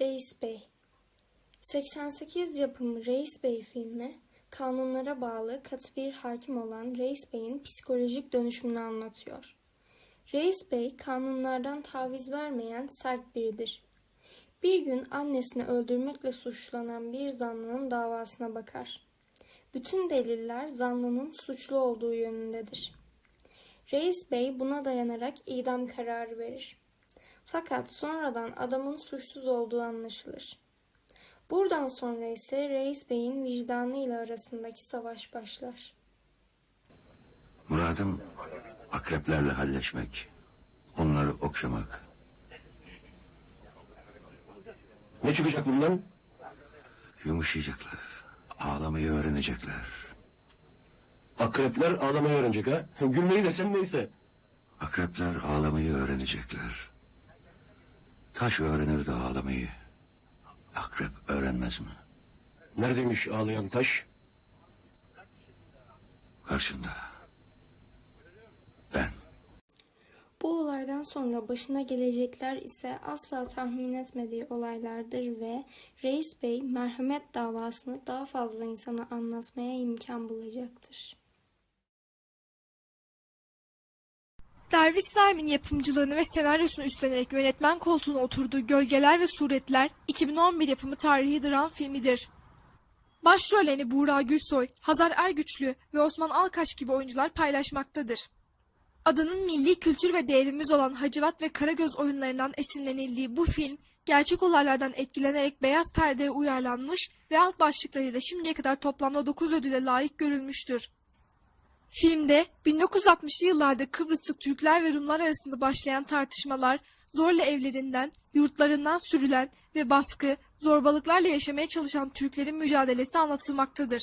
Reis Bey 88 yapımı Reis Bey filmi, kanunlara bağlı katı bir hakim olan Reis Bey'in psikolojik dönüşümünü anlatıyor. Reis Bey, kanunlardan taviz vermeyen sert biridir. Bir gün annesini öldürmekle suçlanan bir zanlının davasına bakar. Bütün deliller zanlının suçlu olduğu yönündedir. Reis Bey buna dayanarak idam kararı verir. Fakat sonradan adamın suçsuz olduğu anlaşılır. Buradan sonra ise Reis Bey'in vicdanıyla arasındaki savaş başlar. Muradım akreplerle halleşmek, onları okşamak. Ne çıkacak bundan? Yumuşayacaklar, ağlamayı öğrenecekler. Akrepler ağlamayı öğrenecek ha. Gülmeyi desen neyse. Akrepler ağlamayı öğrenecekler. Taş öğrenir de ağlamayı. Akrep öğrenmez mi? Neredeymiş ağlayan taş? Karşında. Ben. Bu olaydan sonra başına gelecekler ise asla tahmin etmediği olaylardır ve Reis Bey merhamet davasını daha fazla insana anlatmaya imkan bulacaktır. Derviş Saim'in yapımcılığını ve senaryosunu üstlenerek yönetmen koltuğuna oturduğu Gölgeler ve Suretler 2011 yapımı tarihi dram filmidir. Başrollerini Buğra Gülsoy, Hazar Ergüçlü ve Osman Alkaş gibi oyuncular paylaşmaktadır. Adının milli kültür ve değerimiz olan Hacivat ve Karagöz oyunlarından esinlenildiği bu film, gerçek olaylardan etkilenerek beyaz perdeye uyarlanmış ve alt başlıklarıyla şimdiye kadar toplamda 9 ödüle layık görülmüştür. Filmde 1960'lı yıllarda Kıbrıslı Türkler ve Rumlar arasında başlayan tartışmalar, zorla evlerinden, yurtlarından sürülen ve baskı, zorbalıklarla yaşamaya çalışan Türklerin mücadelesi anlatılmaktadır.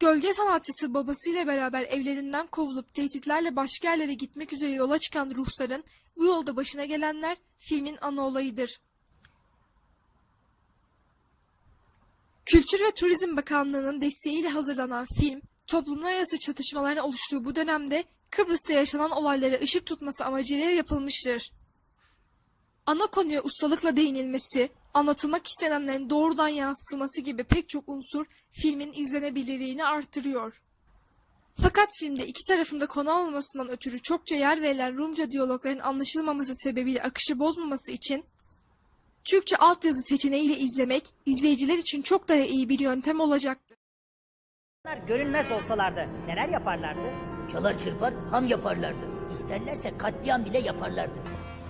Gölge sanatçısı babasıyla beraber evlerinden kovulup tehditlerle başka yerlere gitmek üzere yola çıkan ruhsarın bu yolda başına gelenler filmin ana olayıdır. Kültür ve Turizm Bakanlığı'nın desteğiyle hazırlanan film, toplumlar arası çatışmaların oluştuğu bu dönemde Kıbrıs'ta yaşanan olaylara ışık tutması amacıyla yapılmıştır. Ana konuya ustalıkla değinilmesi, anlatılmak istenenlerin doğrudan yansıtılması gibi pek çok unsur filmin izlenebilirliğini artırıyor. Fakat filmde iki tarafında konu alınmasından ötürü çokça yer verilen Rumca diyalogların anlaşılmaması sebebiyle akışı bozmaması için Türkçe altyazı seçeneğiyle izlemek izleyiciler için çok daha iyi bir yöntem olacaktır. Görünmez olsalardı neler yaparlardı? Çalar çırpar ham yaparlardı. İsterlerse katliam bile yaparlardı.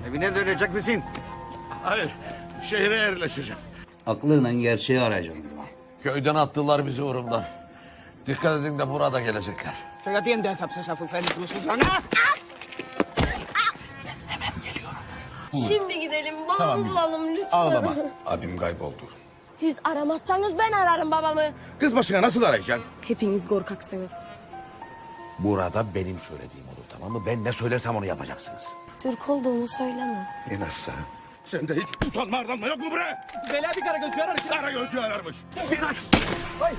Evine dönecek misin? Hayır, şehre yerleşeceğim. Aklınla gerçeği arayacaksın. Köyden attılar bizi Urum'dan. Dikkat edin de burada gelecekler. Esa obsesa fue incluso sana. Şimdi gidelim babamı bulalım lütfen. Ağlama. Abim kayboldu. Siz aramazsanız ben ararım babamı. Kız başına nasıl arayacaksın? Hepiniz korkaksınız. Burada benim söylediğim olur tamam mı? Ben ne söylersem onu yapacaksınız. Türk olduğunu söyleme. İn aşağı. Sende hiç utanma arlanma yok mu bre? Vela bir kara gözcü arar. Kara gözlü ararmış. İn aşağı.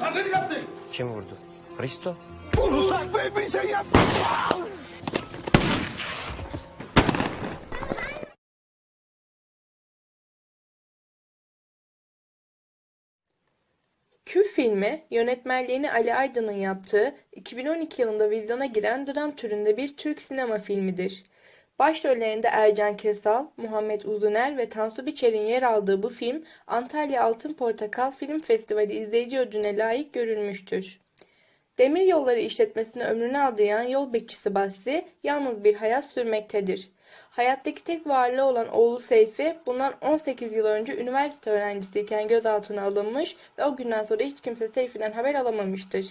Sen ne yaptın? Kim vurdu? Hristo? Ruslan be bir şey Küf filmi, yönetmenliğini Ali Aydın'ın yaptığı, 2012 yılında vizyona giren dram türünde bir Türk sinema filmidir. Başrollerinde Ercan Kesal, Muhammed Uzuner ve Tansu Biçer'in yer aldığı bu film, Antalya Altın Portakal Film Festivali izleyici ödülüne layık görülmüştür. Demir yolları işletmesine ömrünü adayan yol bekçisi Basri, yalnız bir hayat sürmektedir. Hayattaki tek varlığı olan oğlu Seyfi, bundan 18 yıl önce üniversite öğrencisiyken gözaltına alınmış ve o günden sonra hiç kimse Seyfi'den haber alamamıştır.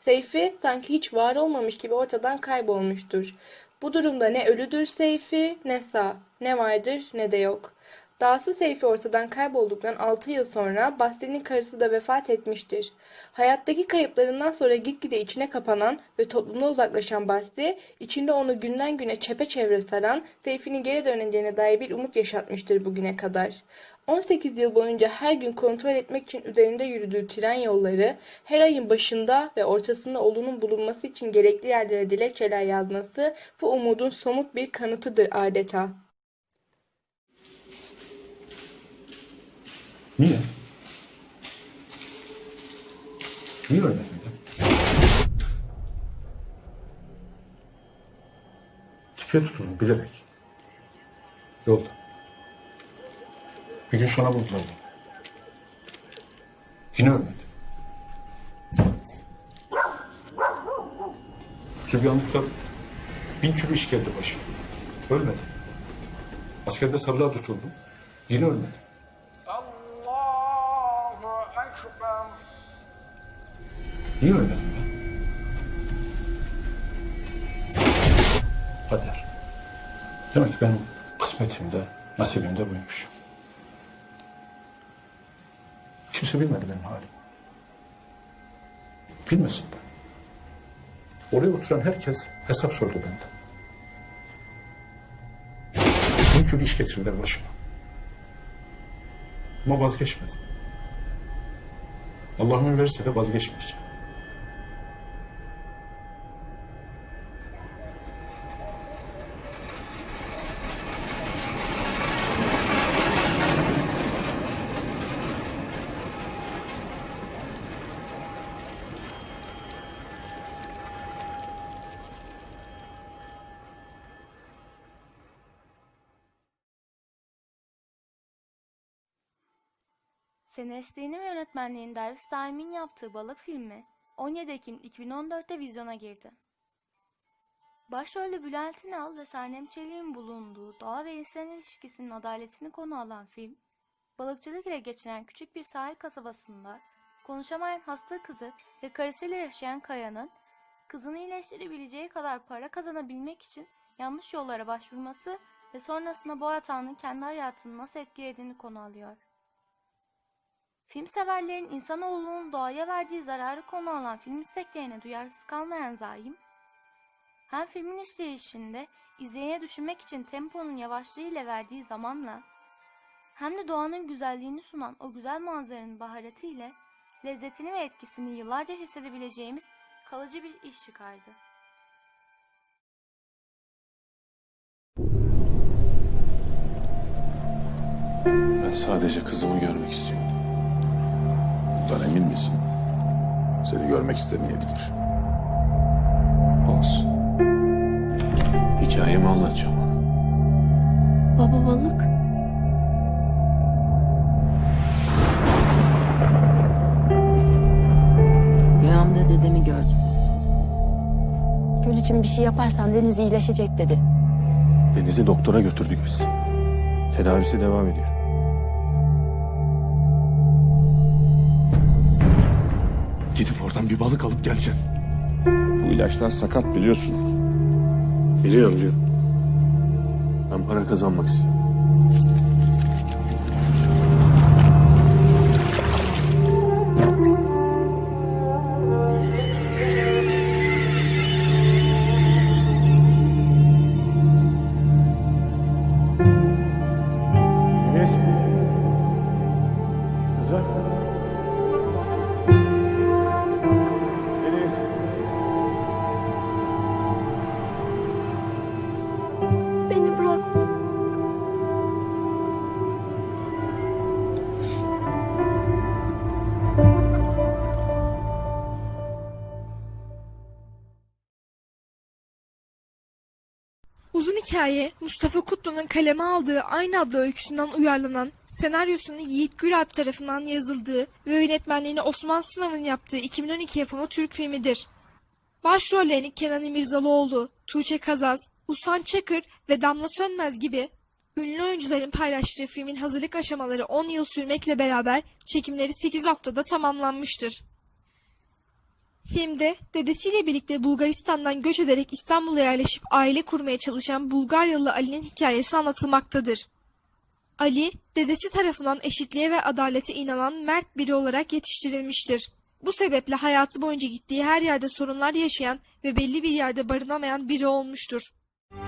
Seyfi sanki hiç var olmamış gibi ortadan kaybolmuştur. Bu durumda ne ölüdür Seyfi ne sağ, ne vardır ne de yok. Dağsı Seyfi ortadan kaybolduktan 6 yıl sonra Basri'nin karısı da vefat etmiştir. Hayattaki kayıplarından sonra gitgide içine kapanan ve toplumda uzaklaşan Basri, içinde onu günden güne çepeçevre saran Seyfi'nin geri döneceğine dair bir umut yaşatmıştır bugüne kadar. 18 yıl boyunca her gün kontrol etmek için üzerinde yürüdüğü tren yolları, her ayın başında ve ortasında oğlunun bulunması için gerekli yerlere dilekçeler yazması bu umudun somut bir kanıtıdır adeta. Niye? Niye ölmedin be? Tipe tutun bilerek. Yolda. Bir gün sonra buldular beni. Yine ölmedi. Sübyanlıkta bin kübü iş geldi başıma. Ölmedi. Askerde sarılar tutuldum. Yine ölmedi. Niye ölmedim ben? Kader. Demek benim kısmetimde, nasibimde buymuş. Kimse bilmedi benim halimi. Bilmesin de. Oraya oturan herkes hesap sordu benden. Türlü iş getirdiler başıma. Ama vazgeçmedim. Allah ömür verirse de vazgeçmeyeceğim. Senaristliğini ve yönetmenliğini Derviş Daim'in yaptığı Balık filmi 17 Ekim 2014'te vizyona girdi. Başrolde Bülent İnal ve Sanem Çelik'in bulunduğu doğa ve insan ilişkisinin adaletini konu alan film, balıkçılık ile geçinen küçük bir sahil kasabasında konuşamayan hasta kızı ve karısıyla yaşayan Kaya'nın kızını iyileştirebileceği kadar para kazanabilmek için yanlış yollara başvurması ve sonrasında bu hatanın kendi hayatını nasıl etkilediğini konu alıyor. Film severlerin insanoğlunun doğaya verdiği zararı konu alan film isteklerine duyarsız kalmayan Zaim, hem filmin işleyişinde izleyene düşünmek için temponun yavaşlığı ile verdiği zamanla, hem de doğanın güzelliğini sunan o güzel manzaranın baharatı ile lezzetini ve etkisini yıllarca hissedebileceğimiz kalıcı bir iş çıkardı. Ben sadece kızımı görmek istiyorum. Bundan emin misin? Seni görmek istemeyebilir. Olsun. Hikayemi anlatacağım ona. Baba balık. Rüyamda dedemi gördüm. Gül için bir şey yaparsan Deniz iyileşecek dedi. Deniz'i doktora götürdük biz. Tedavisi devam ediyor. Oradan bir balık alıp geleceğim. Bu ilaçlar sakat biliyorsun. Biliyorum biliyorum. Ben para kazanmak istiyorum. Hikaye Mustafa Kutlu'nun kaleme aldığı aynı adlı öyküsünden uyarlanan, senaryosunun Yiğit Güralp tarafından yazıldığı ve yönetmenliğini Osman Sınav'ın yaptığı 2012 yapımı Türk filmidir. Başrollerini Kenan İmirzalıoğlu, Tuğçe Kazaz, Usan Çakır ve Damla Sönmez gibi ünlü oyuncuların paylaştığı filmin hazırlık aşamaları 10 yıl sürmekle beraber çekimleri 8 haftada tamamlanmıştır. Filmde dedesiyle birlikte Bulgaristan'dan göç ederek İstanbul'a yerleşip aile kurmaya çalışan Bulgaryalı Ali'nin hikayesi anlatılmaktadır. Ali, dedesi tarafından eşitliğe ve adalete inanan mert biri olarak yetiştirilmiştir. Bu sebeple hayatı boyunca gittiği her yerde sorunlar yaşayan ve belli bir yerde barınamayan biri olmuştur.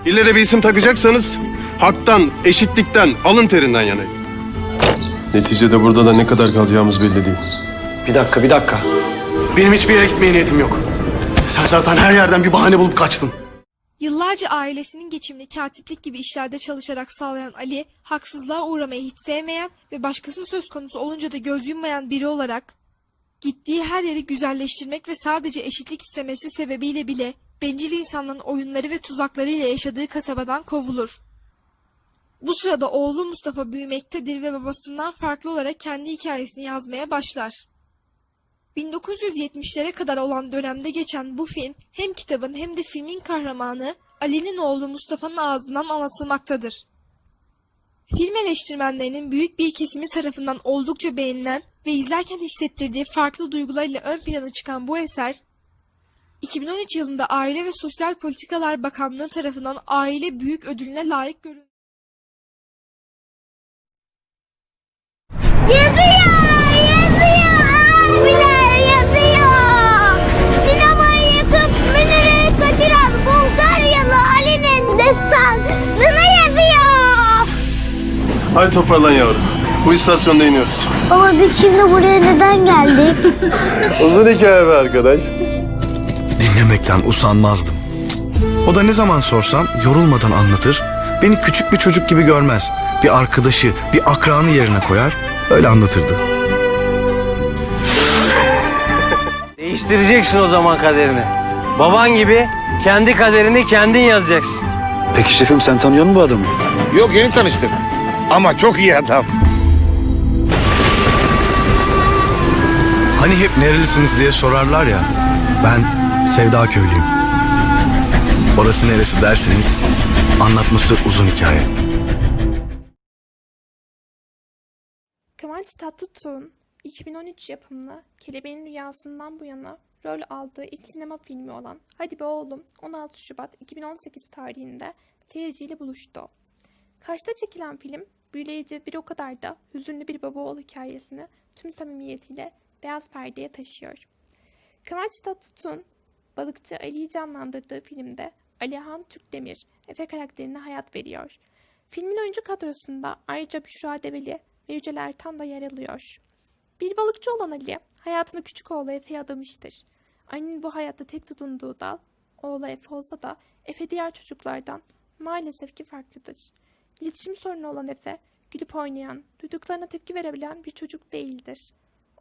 İlle de bir isim takacaksanız haktan, eşitlikten, alın terinden yanayım. Neticede burada da ne kadar kalacağımız belli değil. Bir dakika, bir dakika. Benim hiçbir yere gitmeye niyetim yok. Sen zaten her yerden bir bahane bulup kaçtın. Yıllarca ailesinin geçimini katiplik gibi işlerde çalışarak sağlayan Ali, haksızlığa uğramayı hiç sevmeyen ve başkası söz konusu olunca da göz yummayan biri olarak gittiği her yeri güzelleştirmek ve sadece eşitlik istemesi sebebiyle bile bencil insanların oyunları ve tuzaklarıyla yaşadığı kasabadan kovulur. Bu sırada oğlu Mustafa büyümektedir ve babasından farklı olarak kendi hikayesini yazmaya başlar. 1970'lere kadar olan dönemde geçen bu film hem kitabın hem de filmin kahramanı Ali'nin oğlu Mustafa'nın ağzından anlatılmaktadır. Film eleştirmenlerinin büyük bir kesimi tarafından oldukça beğenilen ve izlerken hissettirdiği farklı duygularıyla ön plana çıkan bu eser, 2013 yılında Aile ve Sosyal Politikalar Bakanlığı tarafından Aile Büyük Ödülüne layık görüldü. Hadi toparlan yavrum. Bu istasyonda iniyoruz. Baba biz şimdi buraya neden geldik? Uzun hikaye be arkadaş. Dinlemekten usanmazdım. O da ne zaman sorsam yorulmadan anlatır, beni küçük bir çocuk gibi görmez. Bir arkadaşı, bir akranı yerine koyar, öyle anlatırdı. Değiştireceksin o zaman kaderini. Baban gibi kendi kaderini kendin yazacaksın. Peki şefim sen tanıyor musun bu adamı? Yok yeni tanıştık. Ama çok iyi adam. Hani hep nerelisiniz diye sorarlar ya. Ben Sevda köylüyüm. Orası neresi derseniz anlatması uzun hikaye. Kıvanç Tatlıtuğ'un 2013 yapımlı Kelebeğin Rüyasından bu yana rol aldığı ilk sinema filmi olan Hadi Be Oğlum 16 Şubat 2018 tarihinde seyirciyle buluştu. Kaş'ta çekilen film büyüleyici bir o kadar da hüzünlü bir baba oğul hikayesini tüm samimiyetiyle beyaz perdeye taşıyor. Kıvanç Tatlıtuğ'un balıkçı Ali'yi canlandırdığı filmde Alihan Türkdemir Efe karakterine hayat veriyor. Filmin oyuncu kadrosunda ayrıca Büşra Develi ve Yücel Ertan da yer alıyor. Bir balıkçı olan Ali, hayatını küçük oğlu Efe'ye adamıştır. Ali'nin bu hayatta tek tutunduğu dal, oğlu Efe olsa da Efe diğer çocuklardan maalesef ki farklıdır. İletişim sorunu olan Efe, gülüp oynayan, duyduklarına tepki verebilen bir çocuk değildir.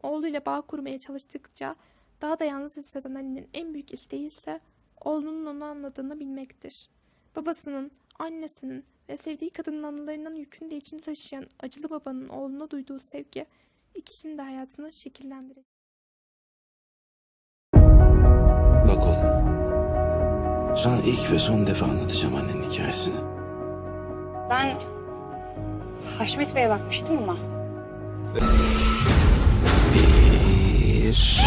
Oğluyla bağ kurmaya çalıştıkça daha da yalnız hisseden Ali'nin en büyük isteği ise oğlunun onu anladığını bilmektir. Babasının, annesinin ve sevdiği kadının anılarının yükünü de içinde taşıyan acılı babanın oğluna duyduğu sevgi ikisinin de hayatını şekillendirecek. Bak oğlum. Sana ilk ve son defa anlatacağım annenin hikayesini. Ben Haşmet Bey'e bakmıştım ama. Bir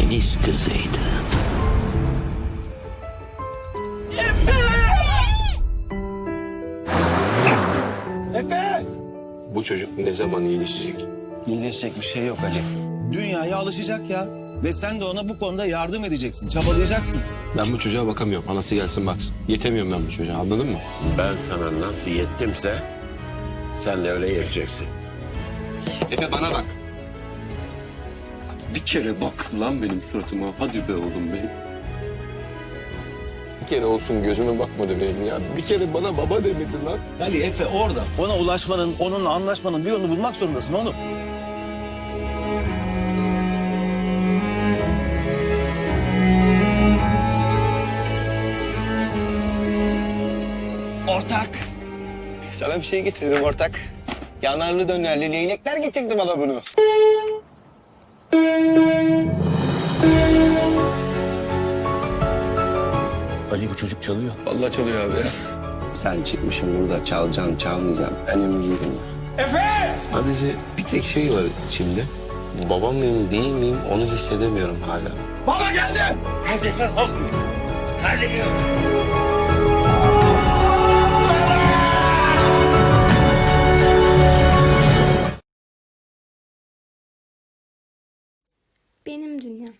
deniz kızıydı. Bu çocuk ne zaman iyileşecek? İyileşecek bir şey yok Ali. Dünyaya alışacak ya. Ve sen de ona bu konuda yardım edeceksin, çabalayacaksın. Ben bu çocuğa bakamıyorum. Anası gelsin baksın. Yetemiyorum ben bu çocuğa anladın mı? Ben sana nasıl yettimse sen de öyle yeteceksin. Efe bana bak. Bir kere bak lan benim suratıma. Hadi be oğlum be. Bir kere olsun gözüme bakmadı benim ya. Bir kere bana baba demedi lan. Ali Efe orada. Ona ulaşmanın, onunla anlaşmanın bir yolunu bulmak zorundasın oğlum. Sana bir şey getirdim ortak. Yanarlı dönerli leylekler getirdi bana bunu. Ali bu çocuk çalıyor. Vallahi çalıyor abi ya. Sen çıkmışsın burada çalacaksın çalmayacaksın. Önemli değil. Efe! Sadece bir tek şey var içimde. Babam mıyım değil miyim onu hissedemiyorum hala. Baba geldi! Benim Dünyam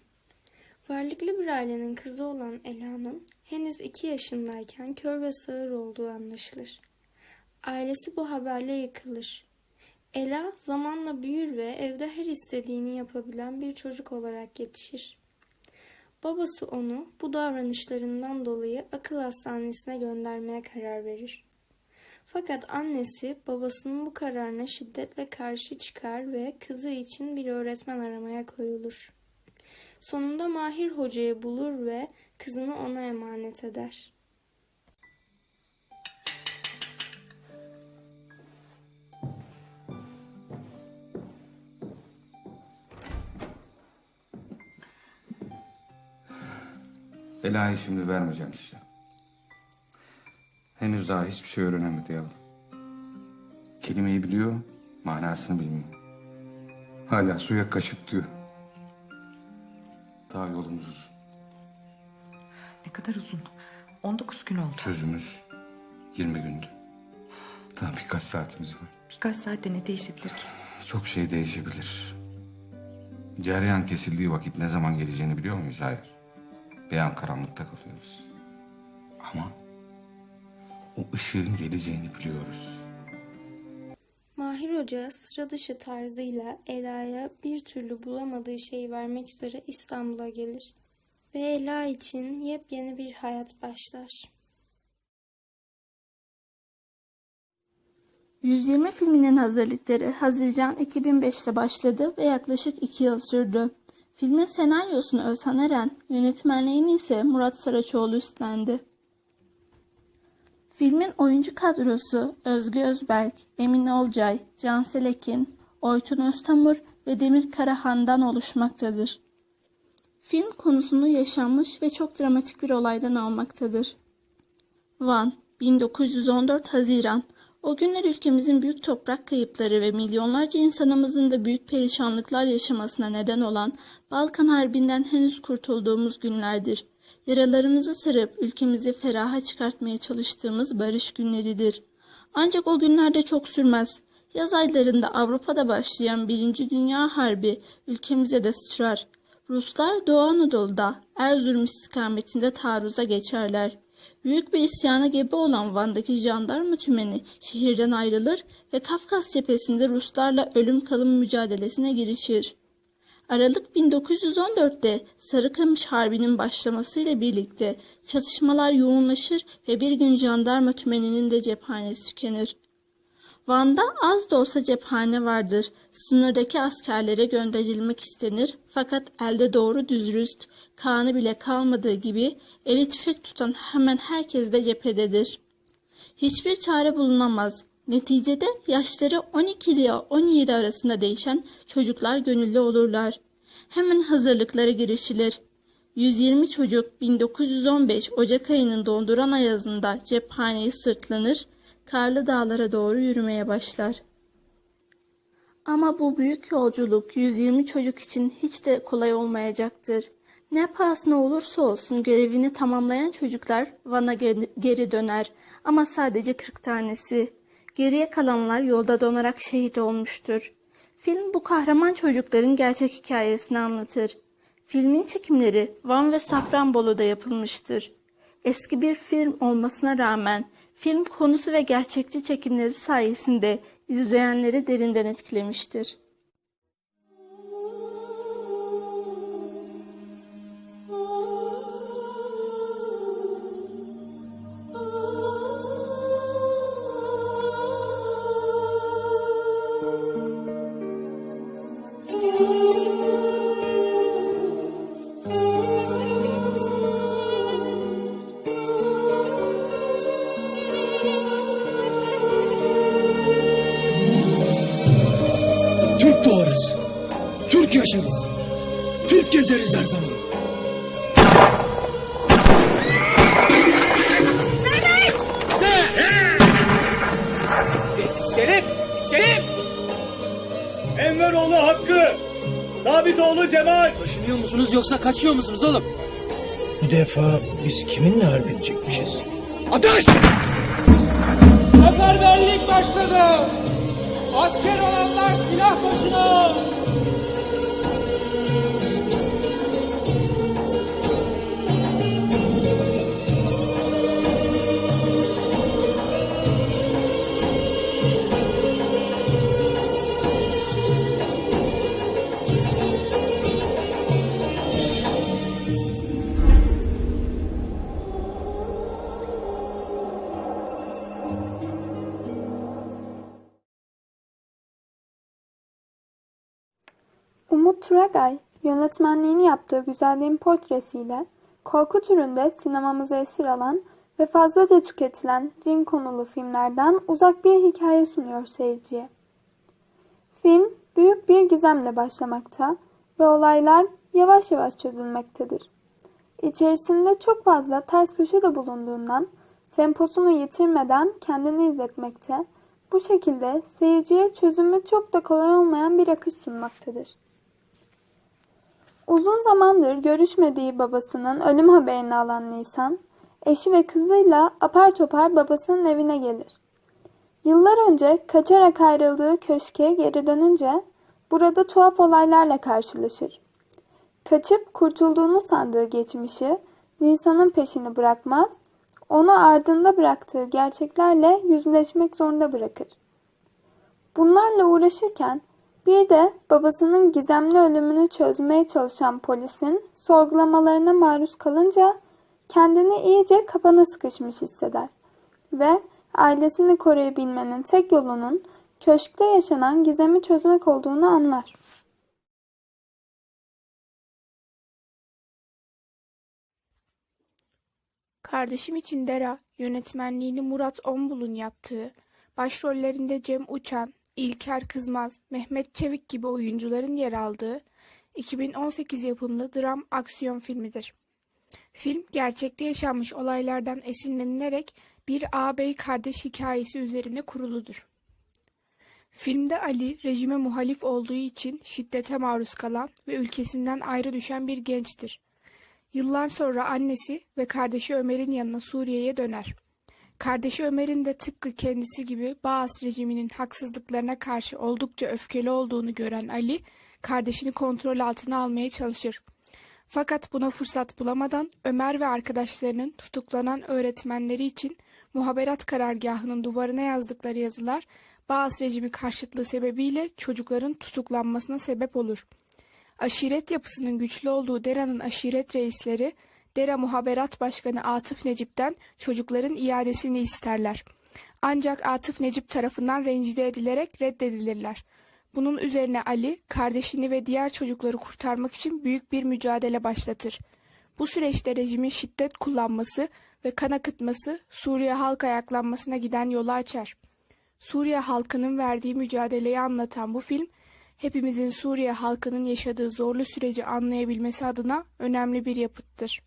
Varlıklı bir ailenin kızı olan Ela'nın henüz iki yaşındayken kör ve sağır olduğu anlaşılır. Ailesi bu haberle yıkılır. Ela zamanla büyür ve evde her istediğini yapabilen bir çocuk olarak yetişir. Babası onu bu davranışlarından dolayı akıl hastanesine göndermeye karar verir. Fakat annesi babasının bu kararına şiddetle karşı çıkar ve kızı için bir öğretmen aramaya koyulur. Sonunda Mahir hocayı bulur ve kızını ona emanet eder. Ela'yı şimdi vermeyeceğim size. Henüz daha hiçbir şey öğrenemedi yavrum. Kelimeyi biliyor, manasını bilmiyor. Hala suya kaşık diyor. Daha yolumuz uzun. Ne kadar uzun? 19 gün oldu. Sözümüz 20 gündü. Daha birkaç saatimiz var. Birkaç saatte ne değişebilir ki? Çok şey değişebilir. Cereyan kesildiği vakit ne zaman geleceğini biliyor muyuz? Hayır. Bir an karanlıkta kalıyoruz. Ama o ışığın geleceğini biliyoruz. Mahir Hoca sıra dışı tarzıyla Ela'ya bir türlü bulamadığı şeyi vermek üzere İstanbul'a gelir. Ve Ela için yepyeni bir hayat başlar. 120 filminin hazırlıkları Haziran 2005'te başladı ve yaklaşık 2 yıl sürdü. Filmin senaryosunu Özhan Eren, yönetmenliğini ise Murat Saraçoğlu üstlendi. Filmin oyuncu kadrosu Özgü Özberk, Emine Olcay, Cansel Ekin, Oytun Öztamur ve Demir Karahan'dan oluşmaktadır. Film konusunu yaşanmış ve çok dramatik bir olaydan almaktadır. Van, 1914 Haziran. O günler ülkemizin büyük toprak kayıpları ve milyonlarca insanımızın da büyük perişanlıklar yaşamasına neden olan Balkan Harbi'nden henüz kurtulduğumuz günlerdir. Yaralarımızı sarıp ülkemizi feraha çıkartmaya çalıştığımız barış günleridir. Ancak o günlerde çok sürmez. Yaz aylarında Avrupa'da başlayan Birinci Dünya Harbi ülkemize de sıçrar. Ruslar Doğu Anadolu'da Erzurum istikametinde taarruza geçerler. Büyük bir isyana gebe olan Van'daki jandarma tümeni şehirden ayrılır ve Kafkas cephesinde Ruslarla ölüm kalım mücadelesine girişir. Aralık 1914'te Sarıkamış Harbi'nin başlamasıyla birlikte çatışmalar yoğunlaşır ve bir gün jandarma tümeninin de cephanesi tükenir. Van'da az da olsa cephane vardır. Sınırdaki askerlere gönderilmek istenir fakat elde doğru düzrüst, kanı bile kalmadığı gibi eli tüfek tutan hemen herkes de cephededir. Hiçbir çare bulunamaz. Neticede yaşları 12 ile 17 arasında değişen çocuklar gönüllü olurlar. Hemen hazırlıklara girişilir. 120 çocuk 1915 Ocak ayının donduran ayazında cephaneye sırtlanır, karlı dağlara doğru yürümeye başlar. Ama bu büyük yolculuk 120 çocuk için hiç de kolay olmayacaktır. Ne pahasına olursa olsun görevini tamamlayan çocuklar Van'a geri döner ama sadece 40 tanesi. Geriye kalanlar yolda donarak şehit olmuştur. Film bu kahraman çocukların gerçek hikayesini anlatır. Filmin çekimleri Van ve Safranbolu'da yapılmıştır. Eski bir film olmasına rağmen film konusu ve gerçekçi çekimleri sayesinde izleyenleri derinden etkilemiştir. Davidoğlu Cemal! Taşınıyor musunuz yoksa kaçıyor musunuz oğlum? Bu defa biz kiminle harbenecekmişiz? Ateş! Seferberlik başladı! Asker olanlar silah başına! Turagay, yönetmenliğini yaptığı Güzelliğin Portresi'yle korku türünde sinemamızı esir alan ve fazlaca tüketilen cin konulu filmlerden uzak bir hikaye sunuyor seyirciye. Film büyük bir gizemle başlamakta ve olaylar yavaş yavaş çözülmektedir. İçerisinde çok fazla ters köşe de bulunduğundan temposunu yitirmeden kendini izletmekte, bu şekilde seyirciye çözümü çok da kolay olmayan bir akış sunmaktadır. Uzun zamandır görüşmediği babasının ölüm haberini alan Nisan, eşi ve kızıyla apar topar babasının evine gelir. Yıllar önce kaçarak ayrıldığı köşke geri dönünce burada tuhaf olaylarla karşılaşır. Kaçıp kurtulduğunu sandığı geçmişi Nisan'ın peşini bırakmaz, onu ardında bıraktığı gerçeklerle yüzleşmek zorunda bırakır. Bunlarla uğraşırken bir de babasının gizemli ölümünü çözmeye çalışan polisin sorgulamalarına maruz kalınca kendini iyice kapana sıkışmış hisseder ve ailesini koruyabilmenin tek yolunun köşkte yaşanan gizemi çözmek olduğunu anlar. Kardeşim için Dera, yönetmenliğini Murat Ombul'un yaptığı, başrollerinde Cem Uçan, İlker Kızmaz, Mehmet Çevik gibi oyuncuların yer aldığı 2018 yapımlı dram aksiyon filmidir. Film gerçekte yaşanmış olaylardan esinlenilerek bir ağabey kardeş hikayesi üzerine kuruludur. Filmde Ali rejime muhalif olduğu için şiddete maruz kalan ve ülkesinden ayrı düşen bir gençtir. Yıllar sonra annesi ve kardeşi Ömer'in yanına Suriye'ye döner. Kardeşi Ömer'in de tıpkı kendisi gibi Baas rejiminin haksızlıklarına karşı oldukça öfkeli olduğunu gören Ali, kardeşini kontrol altına almaya çalışır. Fakat buna fırsat bulamadan Ömer ve arkadaşlarının tutuklanan öğretmenleri için muhaberat karargahının duvarına yazdıkları yazılar Baas rejimi karşıtlığı sebebiyle çocukların tutuklanmasına sebep olur. Aşiret yapısının güçlü olduğu Dera'nın aşiret reisleri Dera Muhaberat Başkanı Atıf Necip'ten çocukların iadesini isterler. Ancak Atıf Necip tarafından rencide edilerek reddedilirler. Bunun üzerine Ali, kardeşini ve diğer çocukları kurtarmak için büyük bir mücadele başlatır. Bu süreçte rejimin şiddet kullanması ve kan akıtması Suriye halk ayaklanmasına giden yolu açar. Suriye halkının verdiği mücadeleyi anlatan bu film, hepimizin Suriye halkının yaşadığı zorlu süreci anlayabilmesi adına önemli bir yapıttır.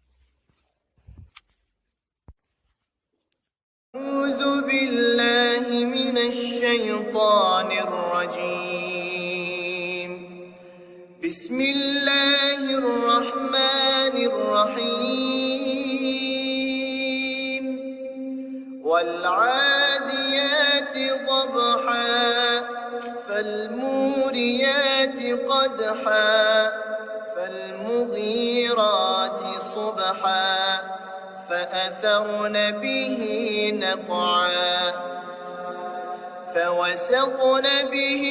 أعوذ بالله من الشيطان الرجيم. بسم الله الرحمن الرحيم. والعاديات ضبحا فالموريات قدحا فالمغيرات صبحا. فأثرن به نقعا فوسطن به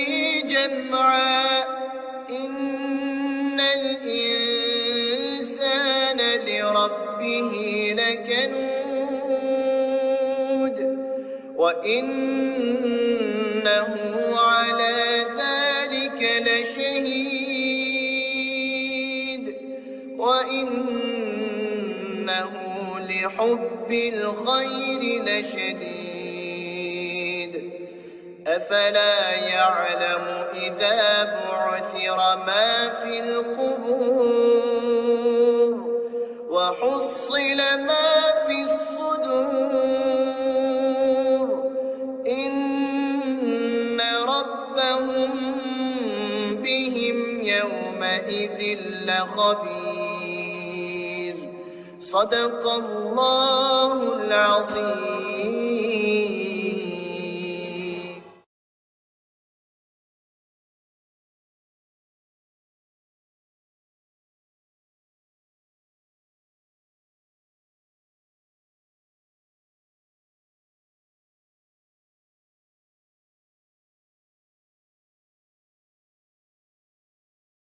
جمعا إن الإنسان لربه لكنود وإنه على ذلك لشهيد وإنه لحب الخير لشديد. أفلا يعلم إذا بعثر ما في القبور وحصل ما في الصدور. إن ربهم بهم يومئذ لخبير. صدق الله العظيم.